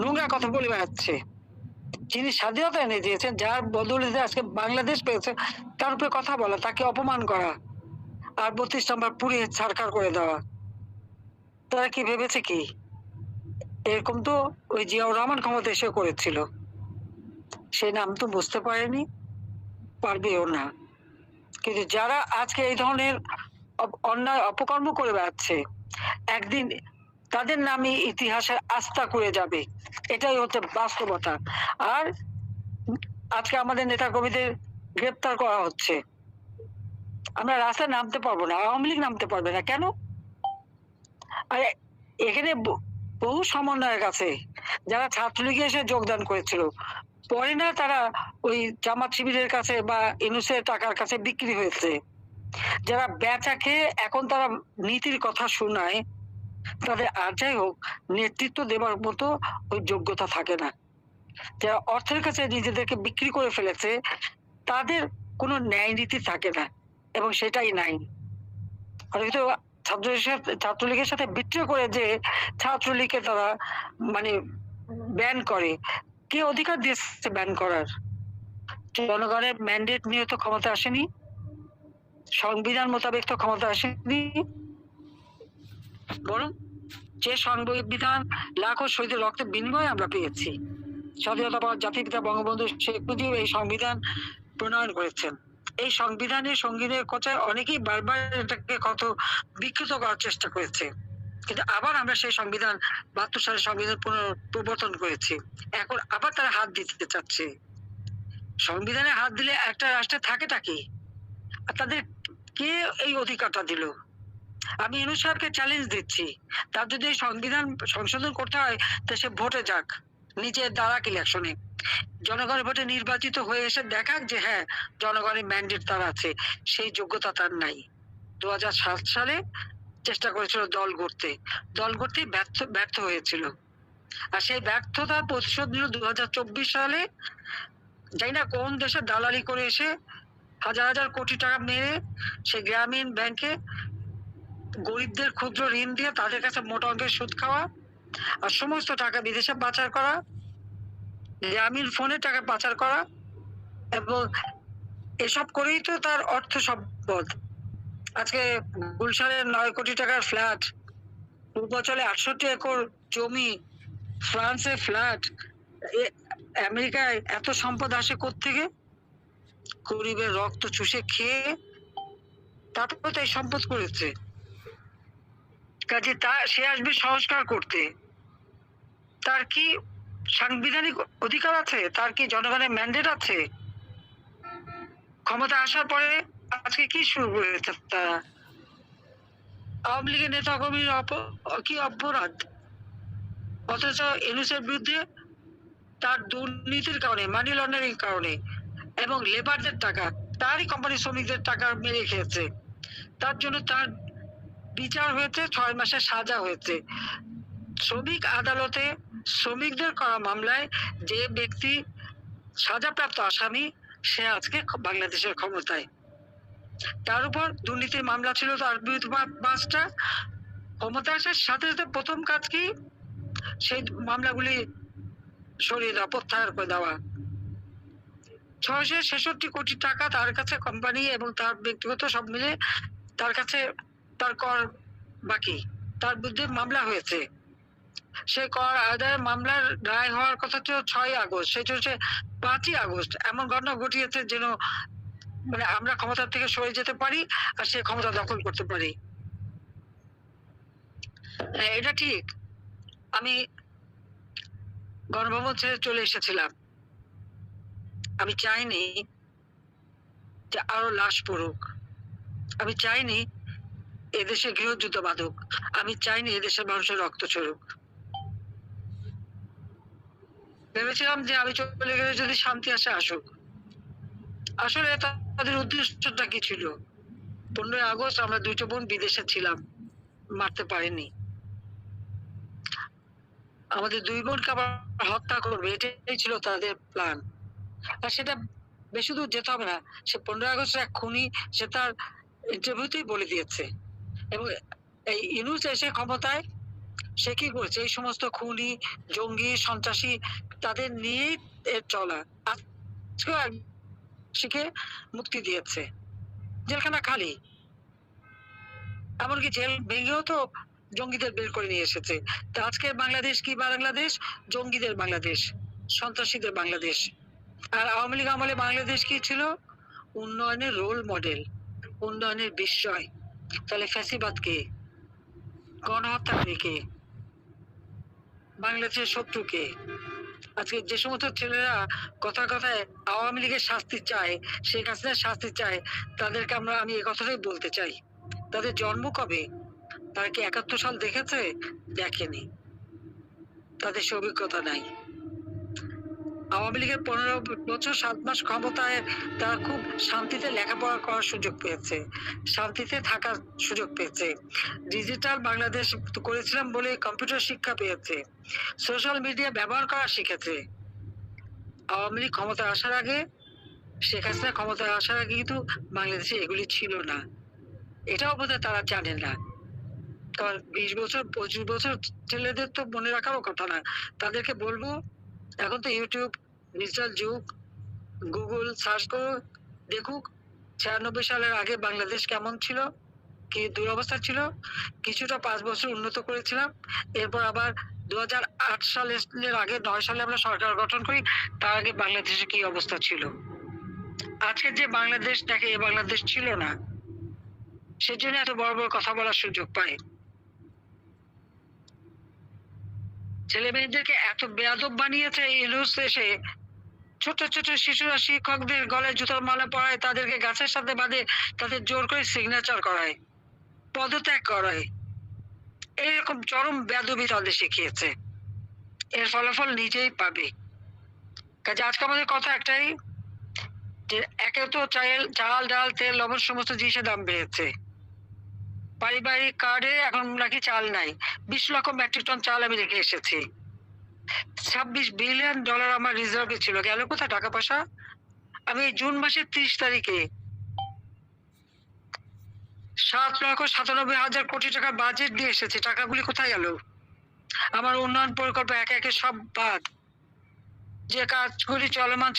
নোংরা কথা বলে বেড়াচ্ছে। যিনি স্বাধীনতা এনে দিয়েছেন যার বদলে আজকে বাংলাদেশ পেয়েছে, তার উপরে কথা বলা, তাকে অপমান করা আর বত্রিশ নম্বর পুড়িয়ে ছাড়কার করে দেওয়া। তারা কি ভেবেছে কি? এরকম তো ওই জিয়াউর রহমান ক্ষমতা এসে করেছিল। সে নাম তো বুঝতে পারেনি, পারবেও না। কিন্তু যারা আজকে এই ধরনের অন্যায়, অপকর্ম করে বেড়াচ্ছে, একদিন তাদের নামে ইতিহাসে আস্থা করে যাবে। এটাই হচ্ছে বাস্তবতা। আর আজকে আমাদের নেতা কর্মীদের গ্রেপ্তার করা হচ্ছে। আমরা রাস্তায় নামতে পারব না, আওয়ামী লীগ নামতে পারবে না, কেন? আর, এখানে বহু সমন্বয়ের কাছে যারা ছাত্রলীগে এসে যোগদান করেছিল। পরে না তারা ওই জামাত শিবিরের কাছে বা ইনুসের টাকার কাছে বিক্রি হয়েছে। যারা বেচা খেয়ে এখন তারা নীতির কথা শোনায় তাদের আর যাই হোক, নেতৃত্ব দেওয়ার মতো ওই যোগ্যতা থাকে না। যারা অর্থের কাছে নিজেদেরকে বিক্রি করে ফেলেছে, তাদের কোনো ন্যায় নীতি থাকে না এবং সেটাই নাই। ছাত্রলীগের সাথে বিক্রি করে যে ছাত্রলীগকে তারা মানে ব্যান করে। কে অধিকার দিয়েছে ব্যান করার? জনগণের ম্যান্ডেট নিয়ে তো ক্ষমতা আসেনি। সংবিধান মোতাবেক তো ক্ষমতা আসেনি। বরং যে সংবিধান লাখো শহীদের রক্তের বিনিময়ে আমরা পেয়েছি। স্বাধীনতা পাওয়ার জাতির পিতা বঙ্গবন্ধু শেখ মুজিব এই সংবিধান প্রণয়ন করেছেন। এই সংবিধানের সঙ্গীনের কথায় অনেকেই বারবার এটাকে কত বিকৃত করার চেষ্টা করেছে। কিন্তু আবার আমরা সেই সংবিধান, বাহাত্তর সালের সংবিধান প্রবর্তন করেছি। এখন আবার তারা হাত দিতে চাচ্ছে। সংবিধানে হাত দিলে একটা রাষ্ট্রে থাকেটা কি? তাদের কে এই অধিকারটা দিল? আমি ইনু সাহেবকে চ্যালেঞ্জ দিচ্ছি। তার যদি সংবিধান সংশোধন করতে হয়, তো সে ভোটে যাক। নিজে দাঁড়াক ইলেকশনে জনগণের ভোটে নির্বাচিত হয়ে এসে দেখাক যে হ্যাঁ জনগণের ম্যান্ডেট তার আছে। সেই যোগ্যতা তার নাই। দু সালে চেষ্টা করেছিল দল গড়তে। দল গড়তে ব্যর্থ ব্যর্থ হয়েছিল। আর সেই ব্যর্থতার প্রতিশোধ নিল দু হাজার চব্বিশ সালে। জানি না কোন দেশে দালালি করে এসে হাজার হাজার কোটি টাকা মেরে সে গ্রামীণ ব্যাংকে গরিবদের ক্ষুদ্র ঋণ দিয়ে তাদের কাছে মোটা অঙ্কের সুদ খাওয়া আর সমস্ত টাকা বিদেশে পাচার করা, গ্রামীণ ফোনে টাকা পাচার করা এবং এসব করেই তো তার অর্থ সম্পদ। আজকে গুলশানের নয় কোটি টাকার ফ্ল্যাট পূর্বাচলে আটষট্টি একর জমি, ফ্রান্সে ফ্ল্যাট আমেরিকায় এত সম্পদ আসে থেকে গরিবের রক্ত চুষে খেয়ে তারপর তো এই সম্পদ করেছে। কাজে তা, সে আসবে সংস্কার করতে। তার কি সাংবিধানিক অধিকার আছে? তার কি জনগণের ম্যান্ডেট আছে? ক্ষমতা আসার পরে আজকে কি শুরু করেছে তারা? আওয়ামী লীগের নেতা কর্মীর কি অপরাধ? অথচ এনুসের বিরুদ্ধে তার দুর্নীতির কারণে মানি লন্ডারিং কারণে এবং লেবারদের টাকা, তারই কোম্পানি শ্রমিকদের টাকা মেরে খেয়েছে। তার জন্য তার বিচার হয়েছে, ছয় মাসের সাজা হয়েছে। শ্রমিক আদালতে শ্রমিকদের করা মামলায় যে ব্যক্তি সাজাপ্রাপ্ত আসামি, সে আজকে বাংলাদেশের ক্ষমতায়। তার উপর দুর্নীতির মামলা ছিল তার বিরুদ্ধে ক্ষমতা আসার সাথে সাথে প্রথম কাজ কি? সেই মামলাগুলি সরিয়ে দেওয়া, প্রত্যাহার করে দেওয়া। ছয়শো ছেষট্টি কোটি টাকা তার কাছে কোম্পানি এবং তার ব্যক্তিগত সব মিলে তার কাছে তার কর বাকি। তার বিরুদ্ধে মামলা হয়েছে। সে কর আদায়ের মামলার রায় হওয়ার কথা ছিল ছয় আগস্ট। সেটা হচ্ছে পাঁচই আগস্ট। এমন ঘটনা ঘটিয়েছে যেন মানে আমরা ক্ষমতা থেকে সরে যেতে পারি আর সে ক্ষমতা দখল করতে পারি। হ্যাঁ এটা ঠিক। আমি গণভবন ছেড়ে চলে এসেছিলাম। আমি চাইনি যে আরও লাশ পড়ুক। আমি চাইনি এদেশে গৃহযুদ্ধ বাঁধুক। আমি চাইনি এদেশের মানুষের রক্ত ছড়ুক। ভেবেছিলাম যে আমি চলে গেলে যদি শান্তি আসে, আসুক। আসলে তাদের উদ্দেশ্যটা কি ছিল? পনেরোই আগস্ট আমরা দুটো বোন বিদেশে ছিলাম, মারতে পারিনি। আমাদের দুই বোনকে আবার হত্যা করবে, এটাই ছিল তাদের প্ল্যান। আর সেটা বেশি দূর যেতে হবে না। সে পনেরোই আগস্টের এক খুনি, সে তার ইন্টারভিউতেই বলে দিয়েছে। এবং এই ইউনুস এসে ক্ষমতায়, সে কি করছে? এই সমস্ত খুনি, জঙ্গি, সন্ত্রাসী তাদের এর চলা। শিখে মুক্তি দিয়েছে। জেলখানা খালি। এমনকি জেল ভেঙেও তো জঙ্গিদের বের করে নিয়ে এসেছে। তা আজকের বাংলাদেশ কি বাংলাদেশ? জঙ্গিদের বাংলাদেশ, সন্ত্রাসীদের বাংলাদেশ। আর আওয়ামী লীগ আমলে বাংলাদেশ কি ছিল? উন্নয়নের রোল মডেল উন্নয়নের বিস্ময়। তাহলে ফ্যাসিবাদ কে? গণহত্যাকারী কে? বাংলাদেশের শত্রু কে? আজকে যে সমস্ত ছেলেরা কথা কথায় আওয়ামী লীগের শাস্তি চায়, শেখ হাসিনার শাস্তি চায়, তাদেরকে আমরা, আমি এই কথাটাই বলতে চাই। তাদের জন্ম কবে? তারা কি একাত্তর সাল দেখেছে? দেখেনি। তাদের সে অভিজ্ঞতা নাই। আওয়ামী লীগের পনেরো বছর সাত মাস ক্ষমতায় তারা খুব শান্তিতে লেখাপড়া করার সুযোগ পেয়েছে। শান্তিতে থাকার সুযোগ পেয়েছে। ডিজিটাল বাংলাদেশ করেছিলাম বলে কম্পিউটার শিক্ষা পেয়েছে। সোশ্যাল মিডিয়া ব্যবহার করা শিখেছে। আওয়ামী লীগ ক্ষমতা আসার আগে, শেখ হাসিনা ক্ষমতায় আসার আগে কিন্তু বাংলাদেশে এগুলি ছিল না। এটাও বোধহয় তারা জানে না। কারণ বিশ বছর, পঁচিশ বছর ছেলেদের তো মনে রাখারও কথা না। তাদেরকে বলব এখন তো ইউটিউব ডিজিটাল যুগ গুগল সার্চ করো, দেখুক, ছিয়ানব্বই সালের আগে বাংলাদেশ কেমন ছিল, কি দুরবস্থা ছিল, কিছুটা পাঁচ বছর উন্নত করেছিলাম, এরপর আবার দু হাজার আট সালের আগে, নয় সালে আমরা সরকার গঠন করি, তার আগে বাংলাদেশে কি অবস্থা ছিল? আজকে যে বাংলাদেশ দেখে এ বাংলাদেশ ছিল না, সেজন্য এত বড় বড় কথা বলার সুযোগ পায়। ছেলে মেয়েদেরকে এত বেয়াদব বানিয়েছে এই ইউনুস এসে। ছোট ছোট শিশুরা, শিক্ষকদের গলায় জুতোর মালা পরায়, তাদেরকে গাছের সাথে বাঁধে, তাদের জোর করে সিগনেচার করায়, পদত্যাগ করায়। এরকম চরম বেদবি তাদের শিখিয়েছে। এর ফলাফল নিজেই পাবে। কাজে আজকে আমাদের কথা একটাই, যে একে তো চাল, ডাল, তেল, লবণ, সমস্ত জিনিসের দাম বেড়েছে। পারিবারিক কার্ডে এখন নাকি চাল নাই। বিশ লক্ষ মেট্রিক টন চাল আমি রেখে এসেছি। ছাব্বিশ বিলিয়ন ডলার আমার রিজার্ভে ছিল। গেল কোথায় টাকা পয়সা? আমি জুন মাসের ত্রিশ তারিখে সাত লক্ষ সাতানব্বই হাজার কোটি টাকা বাজেট দিয়ে এসেছি। টাকাগুলি কোথায় গেল? আমার উন্নয়ন প্রকল্প একে একে সব বাদ। যে কাজগুলি চলমান